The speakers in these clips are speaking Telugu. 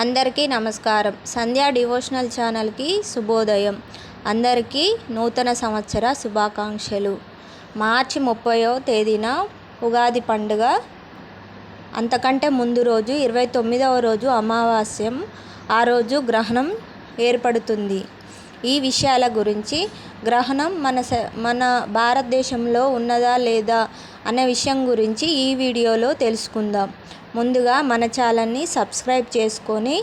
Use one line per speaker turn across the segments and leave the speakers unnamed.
అందరికీ నమస్కారం. సంధ్యా డివోషనల్ ఛానల్కి శుభోదయం. అందరికీ నూతన సంవత్సర శుభాకాంక్షలు. మార్చి ముప్పైవ తేదీన ఉగాది పండుగ. అంతకంటే ముందు రోజు ఇరవై తొమ్మిదవ రోజు అమావాస్యం ఆ రోజు గ్రహణం ఏర్పడుతుంది. ఈ విషయాల గురించి గ్రహణం మన స మన భారతదేశంలో ఉన్నదా లేదా అనే విషయం గురించి ఈ వీడియోలో తెలుసుకుందాం. ముందుగా మన ఛానల్ని సబ్స్క్రైబ్ చేసుకొని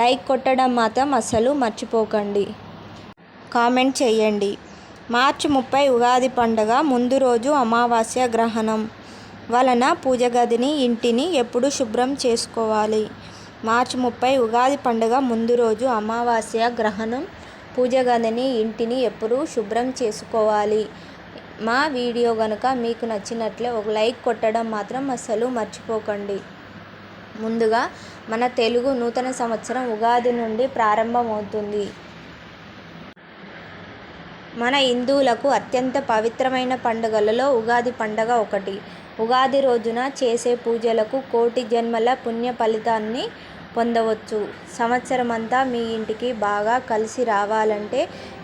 లైక్ కొట్టడం మాత్రం అస్సలు మర్చిపోకండి. కామెంట్ చేయండి. మార్చి ముప్పై ఉగాది పండగ ముందు రోజు అమావాస్య గ్రహణం వలన పూజ గదిని ఇంటిని ఎప్పుడు శుభ్రం చేసుకోవాలి? మార్చి ముప్పై ఉగాది పండుగ ముందు రోజు అమావాస్య గ్రహణం పూజ గదిని ఇంటిని ఎప్పుడు శుభ్రం చేసుకోవాలి? మా వీడియో కనుక మీకు నచ్చినట్లే ఒక లైక్ కొట్టడం మాత్రం అస్సలు మర్చిపోకండి. ముందుగా మన తెలుగు నూతన సంవత్సరం ఉగాది నుండి ప్రారంభమవుతుంది. మన హిందువులకు అత్యంత పవిత్రమైన పండుగలలో ఉగాది పండుగ ఒకటి. ఉగాది రోజున చేసే పూజలకు కోటి జన్మల పుణ్య ఫలితాన్ని పొందవచ్చు. సంవత్సరమంతా మీ ఇంటికి బాగా కలిసి రావాలంటే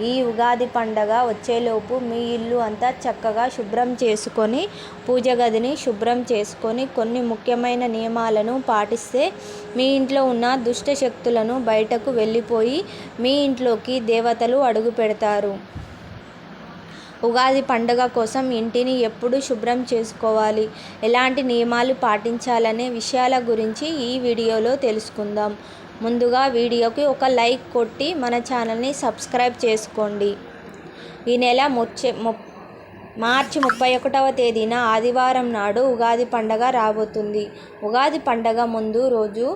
ఈ ఉగాది పండగ వచ్చేలోపు మీ ఇల్లు అంతా చక్కగా శుభ్రం చేసుకొని పూజ గదిని శుభ్రం చేసుకొని కొన్ని ముఖ్యమైన నియమాలను పాటిస్తే మీ ఇంట్లో ఉన్న దుష్ట శక్తులను బయటకు వెళ్ళిపోయి మీ ఇంట్లోకి దేవతలు అడుగు పెడతారు. ఉగాది పండుగ కోసం ఇంటిని ఎప్పుడు శుభ్రం చేసుకోవాలి? ఎలాంటి నియమాలు పాటించాలనే విషయాల గురించి ఈ వీడియోలో తెలుసుకుందాం. ముందుగా వీడియోకి ఒక లైక్ కొట్టి మన ఛానల్ని సబ్స్క్రైబ్ చేసుకోండి. ఈ నెల ముచ్చే ము మార్చి ముప్పై ఒకటవ తేదీన ఆదివారం నాడు ఉగాది పండగ రాబోతుంది. ఉగాది పండగ ముందు రోజు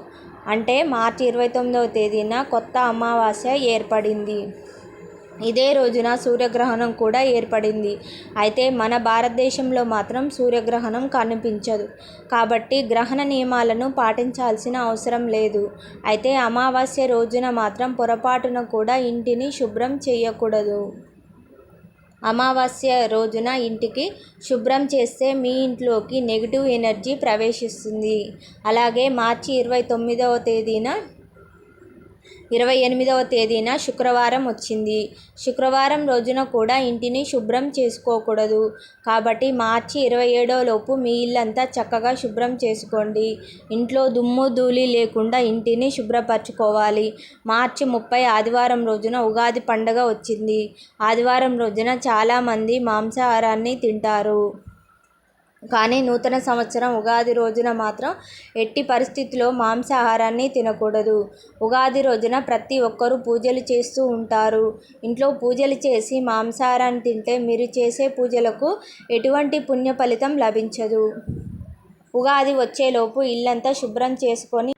అంటే మార్చి ఇరవై తొమ్మిదవ తేదీన కొత్త అమావాస్య ఏర్పడింది. ఇదే రోజున సూర్యగ్రహణం కూడా ఏర్పడింది. అయితే మన భారతదేశంలో మాత్రం సూర్యగ్రహణం కనిపించదు. కాబట్టి గ్రహణ నియమాలను పాటించాల్సిన అవసరం లేదు. అయితే అమావాస్య రోజున మాత్రం పొరపాటున కూడా ఇంటిని శుభ్రం చేయకూడదు. అమావాస్య రోజున ఇంటికి శుభ్రం చేస్తే మీ ఇంట్లోకి నెగిటివ్ ఎనర్జీ ప్రవేశిస్తుంది. అలాగే మార్చి ఇరవై తొమ్మిదవ తేదీన ఇరవై ఎనిమిదవ తేదీన శుక్రవారం వచ్చింది. శుక్రవారం రోజున కూడా ఇంటిని శుభ్రం చేసుకోకూడదు. కాబట్టి మార్చి ఇరవై ఏడవ లోపు మీ ఇల్లంతా చక్కగా శుభ్రం చేసుకోండి. ఇంట్లో దుమ్ము ధూళి లేకుండా ఇంటిని శుభ్రపరచుకోవాలి. మార్చి ముప్పై ఆదివారం రోజున ఉగాది పండగ వచ్చింది. ఆదివారం రోజున చాలామంది మాంసాహారాన్ని తింటారు. కానీ నూతన సంవత్సరం ఉగాది రోజున మాత్రం ఎట్టి పరిస్థితిలో మాంసాహారాన్ని తినకూడదు. ఉగాది రోజున ప్రతి ఒక్కరూ పూజలు చేస్తూ ఉంటారు. ఇంట్లో పూజలు చేసి మాంసాహారాన్ని తింటే మీరు చేసే పూజలకు ఎటువంటి పుణ్య ఫలితం లభించదు. ఉగాది వచ్చేలోపు ఇల్లంతా శుభ్రం చేసుకొని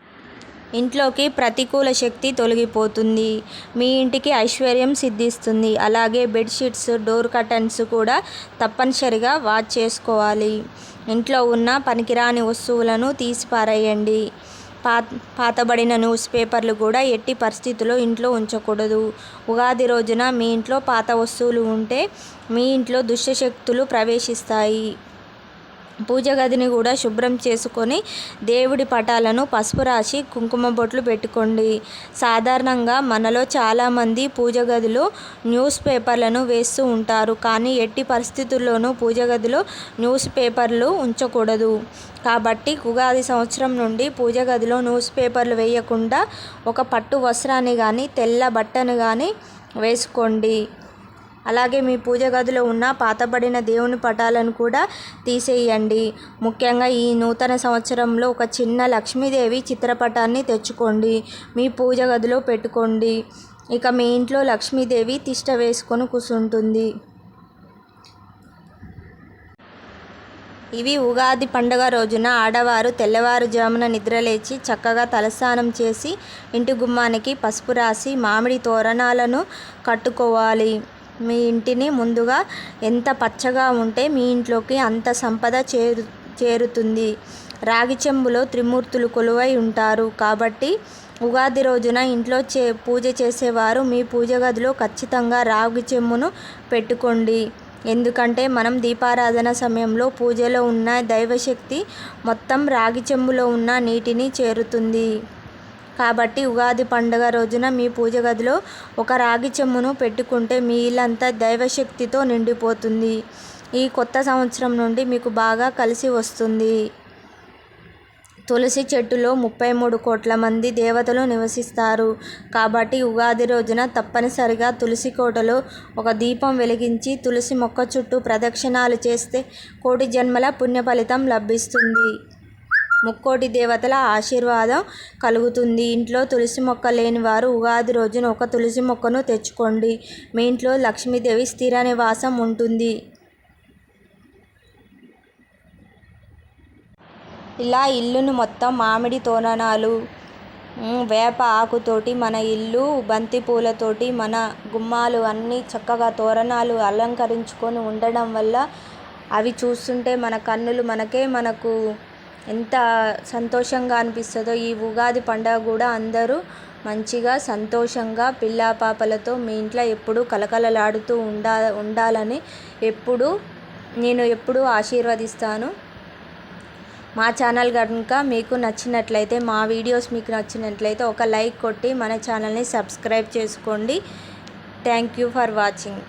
ఇంట్లోకి ప్రతికూల శక్తి తొలగిపోతుంది. మీ ఇంటికి ఐశ్వర్యం సిద్ధిస్తుంది. అలాగే బెడ్షీట్స్ డోర్ కర్టన్స్ కూడా తప్పనిసరిగా వాచ్ చేసుకోవాలి. ఇంట్లో ఉన్న పనికిరాని వస్తువులను తీసి పారేయండి. పాతబడిన న్యూస్ పేపర్లు కూడా ఎట్టి పరిస్థితుల్లో ఇంట్లో ఉంచకూడదు. ఉగాది రోజున మీ ఇంట్లో పాత వస్తువులు ఉంటే మీ ఇంట్లో దుష్టశక్తులు ప్రవేశిస్తాయి. పూజ గదిని కూడా శుభ్రం చేసుకొని దేవుడి పటాలను పసుపు రాసి కుంకుమ బొట్లు పెట్టుకోండి. సాధారణంగా మనలో చాలామంది పూజ గదిలో న్యూస్ పేపర్లను వేస్తూ ఉంటారు. కానీ ఎట్టి పరిస్థితుల్లోనూ పూజ గదిలో న్యూస్ పేపర్లు ఉంచకూడదు. కాబట్టి ఉగాది సంవత్సరం నుండి పూజ గదిలో న్యూస్ పేపర్లు వేయకుండా ఒక పట్టు వస్త్రాన్ని కానీ తెల్ల బట్టను కానీ వేసుకోండి. అలాగే మీ పూజ గదిలో ఉన్న పాతబడిన దేవుని పటాలను కూడా తీసేయండి. ముఖ్యంగా ఈ నూతన సంవత్సరంలో ఒక చిన్న లక్ష్మీదేవి చిత్రపటాన్ని తెచ్చుకోండి. మీ పూజ గదిలో పెట్టుకోండి. ఇక మీ ఇంట్లో లక్ష్మీదేవి తిష్ట వేసుకొని కూర్చుంటుంది ఇవి ఉగాది పండుగ రోజున ఆడవారు తెల్లవారుజామున నిద్రలేచి చక్కగా తలస్నానం చేసి ఇంటి గుమ్మానికి పసుపు రాసి మామిడి తోరణాలను కట్టుకోవాలి. మీ ఇంటిని ముందుగా ఎంత పచ్చగా ఉంటే మీ ఇంట్లోకి అంత సంపద చేరు చేరుతుంది. రాగి చెంబులో త్రిమూర్తులు కొలువై ఉంటారు. కాబట్టి ఉగాది రోజున ఇంట్లో చే పూజ చేసేవారు మీ పూజ గదిలో ఖచ్చితంగా రాగి చెంబును పెట్టుకోండి. ఎందుకంటే మనం దీపారాధన సమయంలో పూజలో ఉన్న దైవశక్తి మొత్తం రాగి చెంబులో ఉన్న నీటిని చేరుతుంది. కాబట్టి ఉగాది పండుగ రోజున మీ పూజ గదిలో ఒక రాగి చెమ్మును పెట్టుకుంటే మీ ఇల్లంతా దైవశక్తితో నిండిపోతుంది. ఈ కొత్త సంవత్సరం నుండి మీకు బాగా కలిసి వస్తుంది. తులసి చెట్టులో ముప్పై మూడు కోట్ల మంది దేవతలు నివసిస్తారు. కాబట్టి ఉగాది రోజున తప్పనిసరిగా తులసి కోటలో ఒక దీపం వెలిగించి తులసి మొక్క చుట్టూ ప్రదక్షిణాలు చేస్తే కోటి జన్మల పుణ్య ఫలితం లభిస్తుంది. ముక్కోటి దేవతల ఆశీర్వాదం కలుగుతుంది. ఇంట్లో తులసి మొక్క లేని వారు ఉగాది రోజున ఒక తులసి మొక్కను తెచ్చుకోండి. మీ ఇంట్లో లక్ష్మీదేవి స్థిర నివాసం ఉంటుంది. ఇలా ఇల్లును మొత్తం మామిడి తోరణాలు వేప ఆకుతోటి మన ఇల్లు బంతి పూలతోటి మన గుమ్మాలు అన్నీ చక్కగా తోరణాలు అలంకరించుకొని ఉండడం వల్ల అవి చూస్తుంటే మన కన్నులు మనకే మనకు ఎంత సంతోషంగా అనిపిస్తుందో ఈ ఉగాది పండుగ కూడా అందరూ మంచిగా సంతోషంగా పిల్లా పాపలతో మీ ఇంట్లో ఎప్పుడూ కలకలలాడుతూ ఉండా ఉండాలని ఎప్పుడూ నేను ఎప్పుడూ ఆశీర్వదిస్తాను. మా ఛానల్ కనుక మీకు నచ్చినట్లయితే మా వీడియోస్ మీకు నచ్చినట్లయితే ఒక లైక్ కొట్టి మన ఛానల్ని సబ్స్క్రైబ్ చేసుకోండి. Thank you for watching.